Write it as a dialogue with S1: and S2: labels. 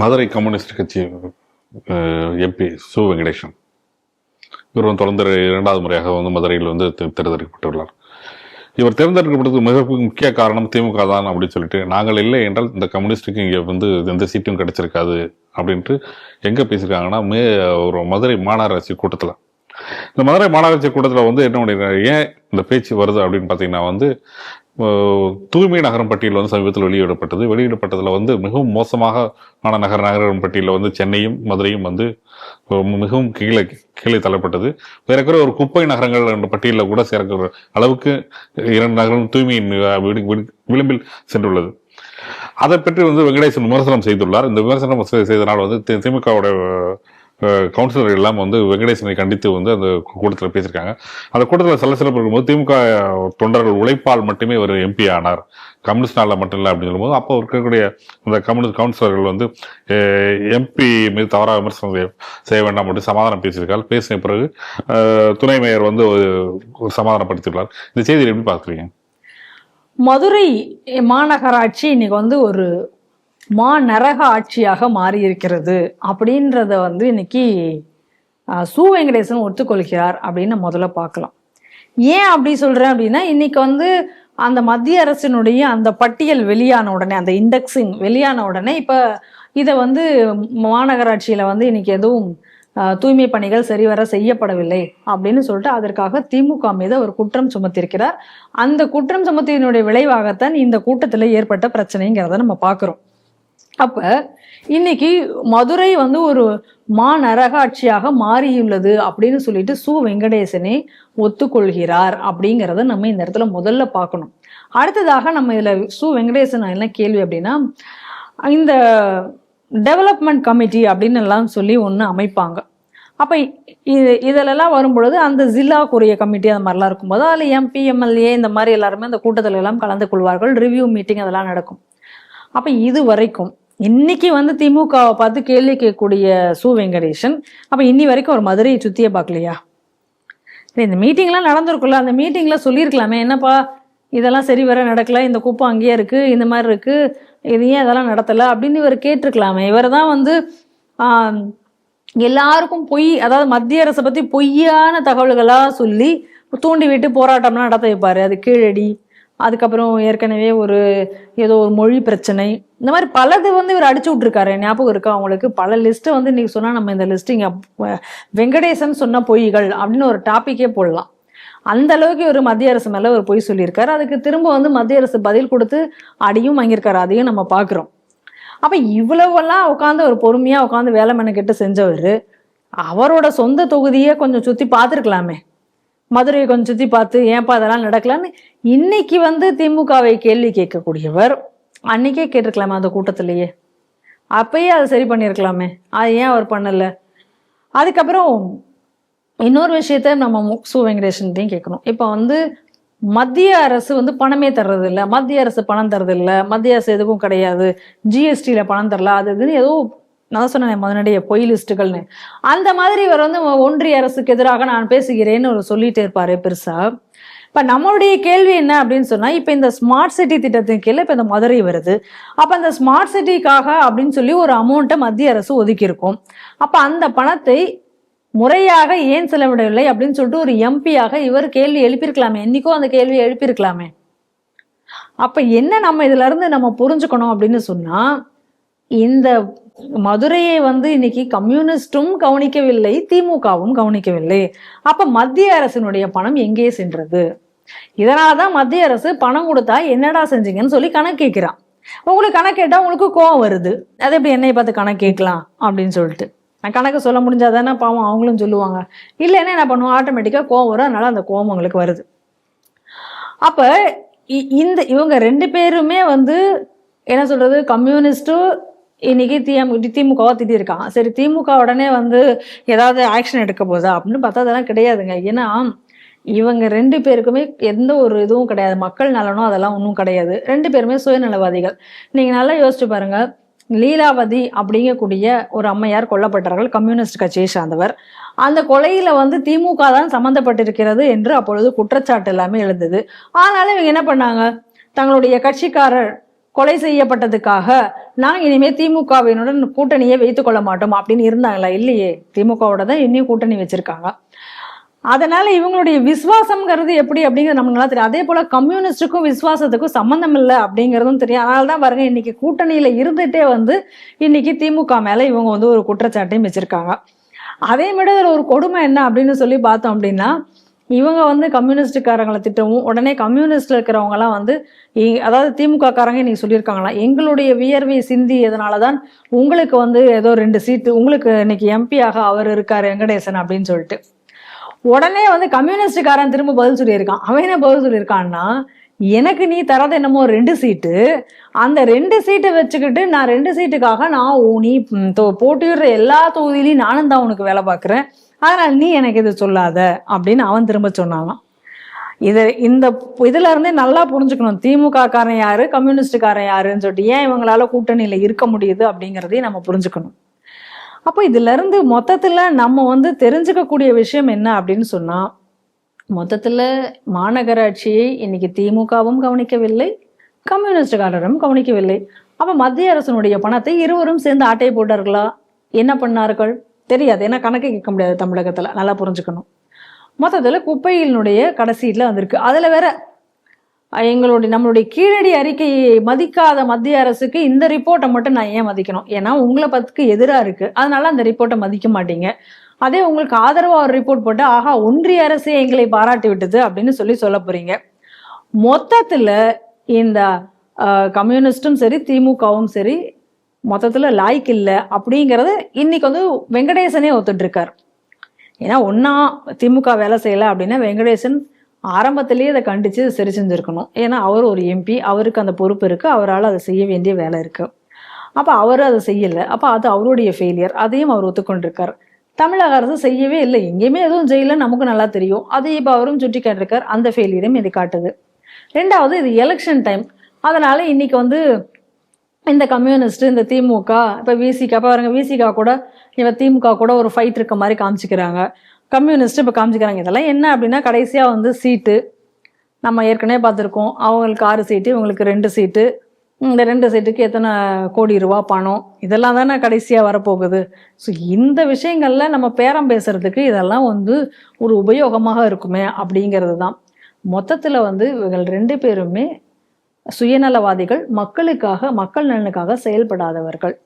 S1: Madurai communist கட்சி MP சு. வெங்கடேசன். இவர் வந்து தொடர்ந்து இரண்டாவது முறையாக வந்து மதுரையில் வந்து தேர்ந்தெடுக்கப்பட்டுள்ளார். இவர் தேர்ந்தெடுக்கப்பட்டதுக்கு மிக முக்கிய காரணம் திமுக தான் அப்படின்னு சொல்லிட்டு நாங்கள் இல்லை என்றால் இந்த கம்யூனிஸ்டுக்கு இங்கே வந்து எந்த சீட்டும் கிடைச்சிருக்காது அப்படின்ட்டு எங்கே பேசியிருக்காங்கன்னா மே ஒரு மதுரை மாநகராட்சி கூட்டத்தில். இந்த மதுரை மாநகராட்சி கூட்டத்தில் வந்து என்ன பண்ணிருக்காங்க ஏன் இந்த பேச்சு வருது அப்படின்னு பார்த்தீங்கன்னா வந்து தூய்மை நகரம் பட்டியல் வந்து சமீபத்தில் வெளியிடப்பட்டது. வெளியிடப்பட்டதில் வந்து மிகவும் மோசமாக ஆன நகர நகரம் பட்டியலில் வந்து சென்னையும் மதுரையும் வந்து மிகவும் கீழே கீழே தள்ளப்பட்டது. வேறக்குற ஒரு குப்பை நகரங்கள் என்ற பட்டியலில் கூட சேர்க்கிற அளவுக்கு இரண்டு நகரம் தூய்மையின் வி- விளிம்பில் சென்றுள்ளது. அதை பற்றி வந்து வெங்கடேசன் விமர்சனம் செய்துள்ளார். இந்த விமர்சனம் செய்தனால் வந்து திமுகவுடைய கவுன்சிலர் எல்லாம் வந்து வெங்கடேசனை கண்டித்து வந்து அந்த கூட்டத்தில் பேசியிருக்காங்க. அந்த கூட்டத்தில் சலசலப்பு இருக்கும்போது திமுக தொண்டர்கள் உழைப்பால் மட்டுமே ஒரு எம்பி ஆனார். கம்யூனிஸ்ட்னால மட்டும் இல்லை அப்படின்னு சொல்லும்போது அப்போ இருக்கக்கூடிய அந்த கம்யூனிஸ்ட் கவுன்சிலர்கள் வந்து எம்பி மீது தவறாக விமர்சனம் செய்ய செய்ய வேண்டாம் மட்டும் சமாதானம் பேசியிருக்கார். பேசின பிறகு துணை மேயர் வந்து ஒரு ஒரு சமாதானப்படுத்தியுள்ளார். இந்த செய்தியில் எப்படி பார்க்குறீங்க?
S2: மதுரை மாநகராட்சி இன்னைக்கு வந்து ஒரு மா நரக ஆட்சியாக மாறியிருக்கிறது அப்படின்றத வந்து இன்னைக்கு சு வெங்கடேசன் ஒத்துக்கொள்கிறார் அப்படின்னு முதல்ல பார்க்கலாம். ஏன் அப்படி சொல்கிறேன் அப்படின்னா இன்னைக்கு வந்து அந்த மத்திய அரசினுடைய அந்த பட்டியல் வெளியான உடனே அந்த இண்டெக்ஸிங் வெளியான உடனே இப்போ இதை வந்து மாநகராட்சியில் வந்து இன்னைக்கு எதுவும் தூய்மை பணிகள் சரிவர செய்யப்படவில்லை அப்படின்னு சொல்லிட்டு அதற்காக திமுக மீது அவர் குற்றம் சுமத்தியிருக்கிறார் அந்த குற்றம் சுமத்தியினுடைய விளைவாகத்தான் இந்த கூட்டத்தில் ஏற்பட்ட பிரச்சனைங்கிறத நம்ம பார்க்குறோம். அப்ப இன்னைக்கு மதுரை வந்து ஒரு மா நரகாட்சியாக மாறியுள்ளது அப்படின்னு சொல்லிட்டு சு வெங்கடேசனே ஒத்துக்கொள்கிறார் அப்படிங்கிறத நம்ம இந்த இடத்துல முதல்ல பார்க்கணும். அடுத்ததாக நம்ம இதுல சு வெங்கடேசன் என்ன கேள்வி அப்படின்னா இந்த டெவலப்மெண்ட் கமிட்டி அப்படின்னு எல்லாம் சொல்லி ஒன்று அமைப்பாங்க. அப்போ இது இதிலெல்லாம் வரும்பொழுது அந்த ஜில்லாக்குரிய கமிட்டி அந்த மாதிரிலாம் இருக்கும்போது அதில் எம்பி எம்எல்ஏ இந்த மாதிரி எல்லாருமே அந்த கூட்டத்தில் எல்லாம் கலந்து கொள்வார்கள் ரிவ்யூ மீட்டிங் அதெல்லாம் நடக்கும். அப்போ இது வரைக்கும் இன்னைக்கு வந்து திமுகவை பார்த்து கேள்வி கேட்கக்கூடிய சு. வெங்கடேசன் அப்போ இன்னி வரைக்கும் ஒரு மதுரையை சுற்றியே பார்க்கலையா? இந்த மீட்டிங்லாம் நடந்திருக்குல்ல அந்த மீட்டிங்கில் சொல்லியிருக்கலாமே என்னப்பா இதெல்லாம் சரி வர நடக்கல இந்த குப்பம் அங்கேயே இருக்கு இந்த மாதிரி இருக்கு இது ஏன் இதெல்லாம் நடத்தலை அப்படின்னு இவர் கேட்டிருக்கலாமே. இவர் தான் வந்து எல்லாருக்கும் பொய் அதாவது மத்திய அரசை பற்றி பொய்யான தகவல்களாக சொல்லி தூண்டி விட்டு போராட்டம்லாம் நடத்த வைப்பாரு. அது கீழடி அதுக்கப்புறம் ஏற்கனவே ஒரு ஏதோ ஒரு மொழி பிரச்சனை. இந்த மாதிரி பலது வந்து இவர் அடிச்சு விட்ருக்காரு ஞாபகம் இருக்கா அவங்களுக்கு பல லிஸ்ட்டை வந்து இன்றைக்கி சொன்னால் நம்ம இந்த லிஸ்ட் இங்கே வெங்கடேசன் சொன்ன பொய்கள் அப்படின்னு ஒரு டாப்பிக்கே போடலாம். அந்த அளவுக்கு ஒரு மத்திய அரசு மேலே ஒரு பொய் சொல்லியிருக்காரு. அதுக்கு திரும்ப வந்து மத்திய அரசு பதில் கொடுத்து அடியும் வாங்கியிருக்காரு. அதையும் நம்ம பார்க்குறோம். அப்போ இவ்வளவெல்லாம் உட்காந்து ஒரு பொறுமையாக உட்காந்து வேலை மெனக்கெட்டு செஞ்சவர் அவரோட சொந்த தொகுதியை கொஞ்சம் சுற்றி பார்த்துருக்கலாமே. மதுரையை கொஞ்சம் சுற்றி பார்த்து ஏன்ப்பா அதெல்லாம் நடக்கலான்னு இன்னைக்கு வந்து திமுகவை கேள்வி கேட்கக்கூடியவர் அன்னைக்கே கேட்டிருக்கலாமே அந்த கூட்டத்திலேயே. அப்பயே அதை சரி பண்ணியிருக்கலாமே. அது ஏன் அவர் பண்ணலை? அதுக்கப்புறம் இன்னொரு விஷயத்த நம்ம சு வெங்கடேஷன்ட்டையும் கேட்கணும். இப்போ வந்து மத்திய அரசு வந்து பணமே தர்றது மத்திய அரசு பணம் தர்றது மத்திய அரசு எதுவும் கிடையாது. ஜிஎஸ்டியில் பணம் தரல. அது இதுன்னு ஏதோ நான் சொன்னேன் முதனடியே பொய் லிஸ்ட்டுகள்னு. அந்த மாதிரி இவர் வந்து ஒன்றிய அரசுக்கு எதிராக நான் பேசுகிறேன்னு ஒரு சொல்லிட்டு இருப்பாரு பெருசா. இப்ப நம்மளுடைய கேள்வி என்ன அப்படின்னு சொன்னா இப்ப இந்த ஸ்மார்ட் சிட்டி திட்டத்தின் கீழே இப்ப இந்த மதுரை வருது. அப்ப அந்த ஸ்மார்ட் சிட்டிக்காக அப்படின்னு சொல்லி ஒரு அமௌண்ட்டை மத்திய அரசு ஒதுக்கியிருக்கும். அப்போ அப்ப அந்த பணத்தை முறையாக ஏன் செலவிடவில்லை அப்படின்னு சொல்லிட்டு ஒரு எம்பியாக இவர் கேள்வி எழுப்பியிருக்கலாமே என்னைக்கோ அந்த கேள்வியை எழுப்பியிருக்கலாமே. அப்ப என்ன நம்ம இதுல இருந்து நம்ம புரிஞ்சுக்கணும் அப்படின்னு சொன்னா இந்த மதுரையை வந்து இன்னைக்கு கம்யூனிஸ்டும் கவனிக்கவில்லை திமுகவும் கவனிக்கவில்லை. அப்ப மத்திய அரசினுடைய பணம் எங்கே சென்றது? இதனாலதான் மத்திய அரசு பணம் கொடுத்தா என்னடா செஞ்சீங்கன்னு சொல்லி கணக்கு கேட்கிறான். உங்களுக்கு கணக்கு கேட்டா உங்களுக்கு கோவம் வருது. அது எப்படி என்னை பார்த்து கணக்கு கேட்கலாம் அப்படின்னு சொல்லிட்டு. நான் கணக்கு சொல்ல முடிஞ்சாதானே பாவம் அவங்களும் சொல்லுவாங்க. இல்லைன்னா என்ன பண்ணுவோம்? ஆட்டோமேட்டிக்காக கோவம் வரும். அதனால அந்த கோவம் உங்களுக்கு வருது. அப்ப இ- இந்த இவங்க ரெண்டு பேருமே வந்து என்ன சொல்றது? கம்யூனிஸ்டும் இன்னைக்கு திமுக திமுகவா திட்டிருக்கான். சரி திமுக உடனே வந்து ஏதாவது ஆக்ஷன் எடுக்க போதா அப்படின்னு பார்த்தா அதெல்லாம் கிடையாதுங்க. ஏன்னா இவங்க ரெண்டு பேருக்குமே எந்த ஒரு இதுவும் கிடையாது. மக்கள் நலனும் அதெல்லாம் ஒன்றும் கிடையாது. ரெண்டு பேருமே சுயநலவாதிகள். நீங்க நல்லா யோசிச்சு பாருங்க. லீலாவதி அப்படிங்கக்கூடிய ஒரு அம்மையார் கொல்லப்பட்டார்கள் கம்யூனிஸ்ட் கட்சியை சார்ந்தவர். அந்த கொலையில வந்து திமுக தான் சம்பந்தப்பட்டிருக்கிறது என்று அப்பொழுது குற்றச்சாட்டு எல்லாமே எழுந்தது. ஆனாலும் இவங்க என்ன பண்ணாங்க? தங்களுடைய கட்சிக்காரர் கொலை செய்யப்பட்டதுக்காக நான் இனிமே திமுகவினுடன் கூட்டணியை வைத்துக் கொள்ள மாட்டோம் அப்படின்னு இருந்தாங்களா? இல்லையே. திமுகவோட தான் இன்னும் கூட்டணி வச்சிருக்காங்க. அதனால இவங்களுடைய விசுவாசம்ங்கிறது எப்படி அப்படிங்கிறது நமக்கு நல்லா தெரியும். அதே போல கம்யூனிஸ்டுக்கும் விசுவாசத்துக்கும் சம்மந்தம் இல்லை அப்படிங்கிறதும் தெரியும். அதனால தான் பாருங்க இன்னைக்கு கூட்டணியில இருந்துட்டே வந்து இன்னைக்கு திமுக மேல இவங்க வந்து ஒரு குற்றச்சாட்டையும் வச்சிருக்காங்க. அதே மாதிரி ஒரு கொடுமை என்ன அப்படின்னு சொல்லி பார்த்தோம் அப்படின்னா இவங்க வந்து கம்யூனிஸ்டுக்காரங்களை திட்டவும் உடனே கம்யூனிஸ்ட்ல இருக்கிறவங்கலாம் வந்து அதாவது திமுக காரங்க இன்னைக்கு சொல்லியிருக்காங்களாம் எங்களுடைய வியர்வை சிந்தியதுனால தான் உங்களுக்கு வந்து ஏதோ ரெண்டு சீட்டு உங்களுக்கு இன்னைக்கு எம்பியாக அவர் இருக்கார் வெங்கடேசன் அப்படின்னு சொல்லிட்டு. உடனே வந்து கம்யூனிஸ்டுக்காரன் திரும்ப பதில் சொல்லியிருக்கான். அவன் என்ன பதில் சொல்லியிருக்கான்னா எனக்கு நீ தரது என்னமோ ரெண்டு சீட்டு அந்த ரெண்டு சீட்டை வச்சுக்கிட்டு நான் ரெண்டு சீட்டுக்காக நான் நீ போட்டியிடுற எல்லா தொகுதியிலையும் நானும் தான் உனக்கு வேலை பார்க்குறேன். அதனால் நீ எனக்கு இது சொல்லாத அப்படின்னு அவன் திரும்ப சொன்னானாம். இது இந்த இதுல இருந்தே நல்லா புரிஞ்சுக்கணும். திமுக காரன் யாரு? கம்யூனிஸ்டுக்காரன் யாருன்னு சொல்லிட்டு ஏன் இவங்களால கூட்டணியில இருக்க முடியுது அப்படிங்கிறதையும் நம்ம புரிஞ்சுக்கணும். அப்போ இதுல இருந்து மொத்தத்துல நம்ம வந்து தெரிஞ்சுக்கக்கூடிய விஷயம் என்ன அப்படின்னு சொன்னா மொத்தத்துல மாநகராட்சியை இன்னைக்கு திமுகவும் கவனிக்கவில்லை கம்யூனிஸ்டுக்காரரும் கவனிக்கவில்லை. அப்ப மத்திய அரசினுடைய பணத்தை இருவரும் சேர்ந்து ஆட்டை போட்டார்களா? என்ன பண்ணார்கள்? தெரியாது. ஏன்னா கணக்கு கேட்க முடியாது தமிழகத்தில். நல்லா புரிஞ்சுக்கணும். மொத்தத்தில் குப்பையினுடைய கடைசியில் வந்திருக்கு. அதில் வேற எங்களுடைய நம்மளுடைய கீழடி அறிக்கையை மதிக்காத மத்திய அரசுக்கு இந்த ரிப்போர்ட்டை மட்டும் நான் ஏன் மதிக்கணும்? ஏன்னா உங்களை பத்துக்கு எதிராக இருக்குது அதனால அந்த ரிப்போர்ட்டை மதிக்க மாட்டீங்க. அதே உங்களுக்கு ஆதரவாக ஒரு ரிப்போர்ட் போட்டு ஆஹா ஒன்றிய அரசே எங்களை பாராட்டி விட்டது அப்படின்னு சொல்லி சொல்ல போறீங்க. மொத்தத்தில் இந்த கம்யூனிஸ்ட்டும் கம்யூனிஸ்டும் சரி திமுகவும் சரி மொத்தத்தில் லாய்க்கு இல்லை அப்படிங்கிறது இன்னைக்கு வந்து வெங்கடேசனே ஒத்துட்ருக்கார் ஏன்னா ஒன்றா திமுக வேலை செய்யலை அப்படின்னா வெங்கடேசன் ஆரம்பத்திலேயே அதை கண்டித்து சரி செஞ்சிருக்கணும் ஏன்னா அவர் ஒரு எம்பி அவருக்கு அந்த பொறுப்பு இருக்குது அவரால் அதை செய்ய வேண்டிய வேலை இருக்குது அப்போ அவர் அதை செய்யலை. அப்போ அது அவருடைய ஃபெயிலியர் அதையும் அவர் ஒத்துக்கொண்டிருக்கார். தமிழக அரசு செய்யவே இல்லை. எங்கேயுமே எதுவும் செய்யல நமக்கு நல்லா தெரியும். அது இப்போ அவரும் சுட்டி காட்டிருக்கார் அந்த ஃபெயிலியரும் இது காட்டுது. ரெண்டாவது இது எலெக்ஷன் டைம் அதனால் இன்னைக்கு வந்து இந்த கம்யூனிஸ்ட் இந்த திமுக இப்போ விசிகா இப்போ பாருங்க விசிகா கூட இவன் திமுக கூட ஒரு ஃபைட் இருக்க மாதிரி காமிச்சிக்கிறாங்க. கம்யூனிஸ்ட் இப்போ காமிச்சிக்கிறாங்க. இதெல்லாம் என்ன அப்படின்னா கடைசியாக வந்து சீட்டு நம்ம ஏற்கனவே பார்த்துருக்கோம். அவங்களுக்கு ஆறு சீட்டு இவங்களுக்கு ரெண்டு சீட்டு. இந்த ரெண்டு சீட்டுக்கு எத்தனை கோடி ரூபா பணம்? இதெல்லாம் தானே கடைசியாக வரப்போகுது. ஸோ இந்த விஷயங்களில் நம்ம பேரம் பேசுறதுக்கு இதெல்லாம் வந்து ஒரு உபயோகமாக இருக்குமே அப்படிங்கிறது தான் மொத்தத்தில் வந்து இவர்கள் ரெண்டு பேருமே சுயநலவாதிகள் மக்களுக்காக மக்கள் நலனுக்காக செயல்படாதவர்கள்.